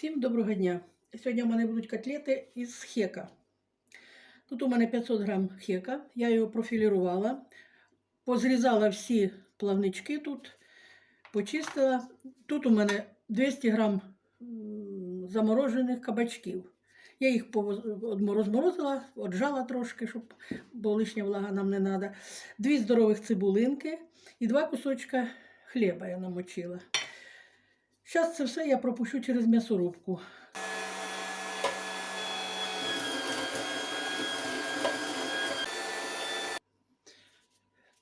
Всім доброго дня! Сьогодні у мене будуть котлети із хека. Тут у мене 500 грам хека, я його профілірувала, позрізала всі плавнички тут, почистила. Тут у мене 200 грам заморожених кабачків. Я їх розморозила, отжала трошки, щоб, бо лишня влага нам не треба. Дві здорових цибулинки і два кусочка хліба я намочила. Зараз це все я пропущу через м'ясорубку.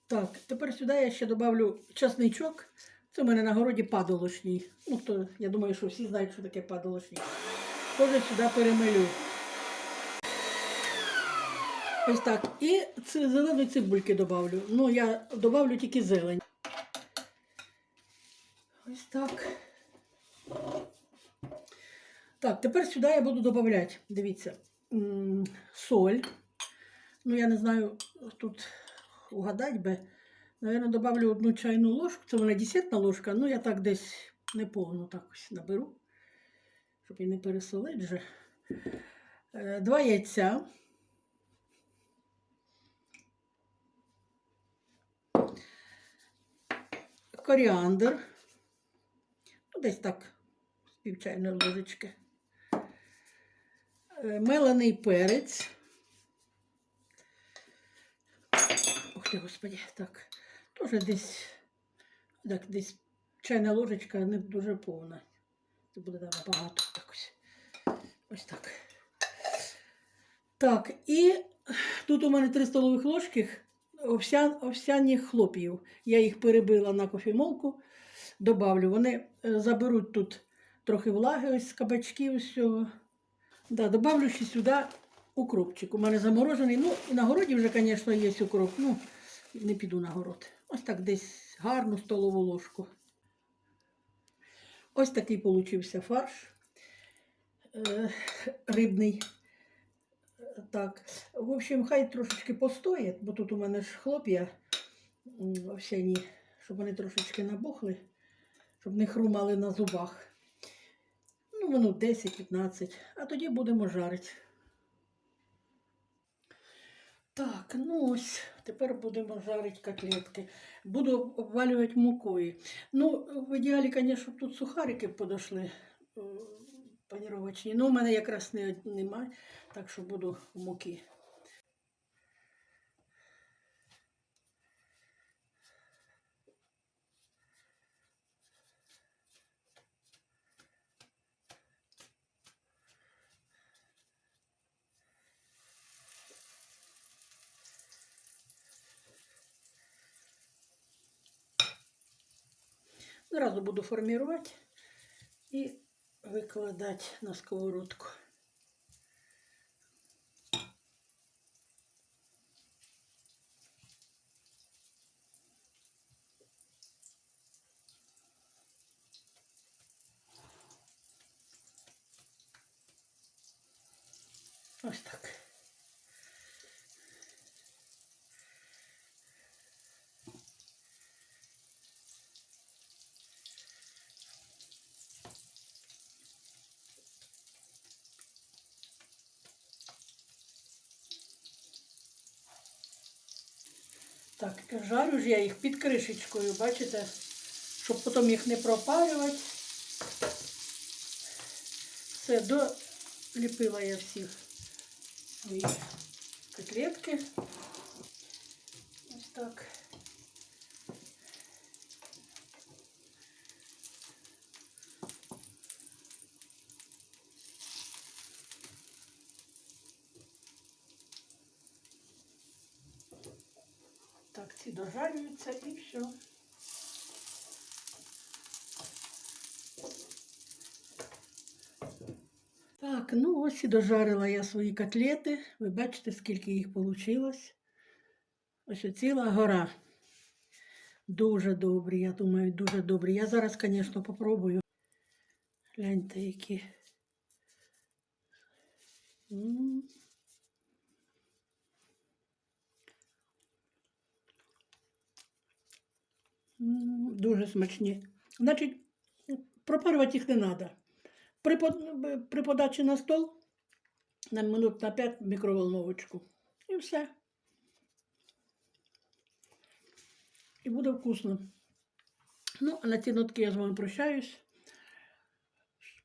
Так, тепер сюди я ще добавлю часничок. Це в мене на городі падолошній. Ну, то, я думаю, що всі знають, що таке падолошній. Теж сюди перемилю. Ось так. І ці зеленої цибульки добавлю. Ну, я добавлю тільки зелень. Ось так. Так, тепер сюди я буду додавати, дивіться, соль. Ну, я не знаю, тут угадать би. Наверное, добавлю одну чайну ложку. Це вона десятна ложка, ну я так десь неповну так ось наберу, щоб і не пересолити вже. Е, Два яйця. Коріандр. Ну, десь так, з пів чайної ложечки. Е, Мелений перець. Ух ти, господи, так. Теж десь, так, десь чайна ложечка не дуже повна. Це буде там багато так ось. Ось так. Так, і тут у мене 3 столових ложки овсян, овсяних хлоп'їв. Я їх перебила на кофемолку, добавлю. Вони е, заберуть тут трохи влаги ось з кабачків з цього. Да, добавлю ще сюди укропчик. У мене заморожений. Ну, і на городі вже, звісно, є укроп. Ну, не піду на город. Ось так десь гарну столову ложку. Ось такий получився фарш е, рибний. Так, в общем, хай трошечки постоять, бо тут у мене ж хлоп'я овсяні, щоб вони трошечки набухли, щоб не хрумали на зубах. Ну, минут 10-15, а тоді будемо жарити. Так, ну ось, тепер будемо жарити котлетки. Буду обвалювати мукою. Ну, в ідеалі, звісно, тут сухарики подошли панірувачні, паніровочні. Ну, у мене якраз немає, так що буду в муки. Зразу буду формувати і викладати на сковородку. Ось так. Так, жарю ж я їх під кришечкою, бачите, щоб потім їх не пропарювати. Все, доліпила я всі свої котлетки. Ось так. Так, ці дожарюються і все. Так, ну ось і дожарила я свої котлети. Ви бачите, скільки їх вийшло. Ось ціла гора. Дуже добрі, я думаю, дуже добрі. Я зараз, звісно, попробую. Гляньте, які. М. М, Дуже смачні. Значить, пропарювати їх не треба. При, при подачі на стол на минут на 5 мікроволновочку. І все. І буде вкусно. Ну, а на ці нотки я з вами прощаюсь.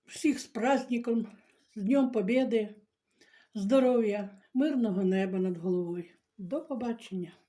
Всіх з праздником, з Днем Побєди, здоров'я, мирного неба над головою. До побачення!